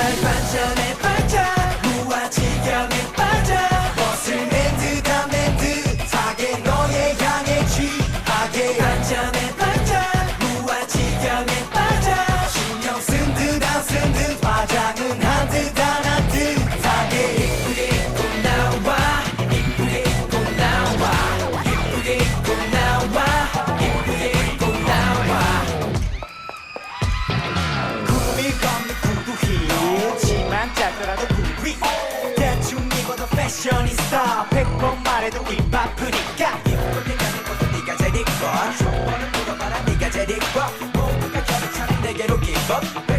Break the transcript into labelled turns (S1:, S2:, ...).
S1: 날 반전에 하더라도 우리 대충 입어도 패션이 싸 백번 말해도 입 아프니까. 입고 내가는 것도 네가 제일 이뻐. 조건은
S2: 물어봐라
S1: 네가
S2: 제일
S1: 이뻐. 모두가 결을 차는 내게로 기법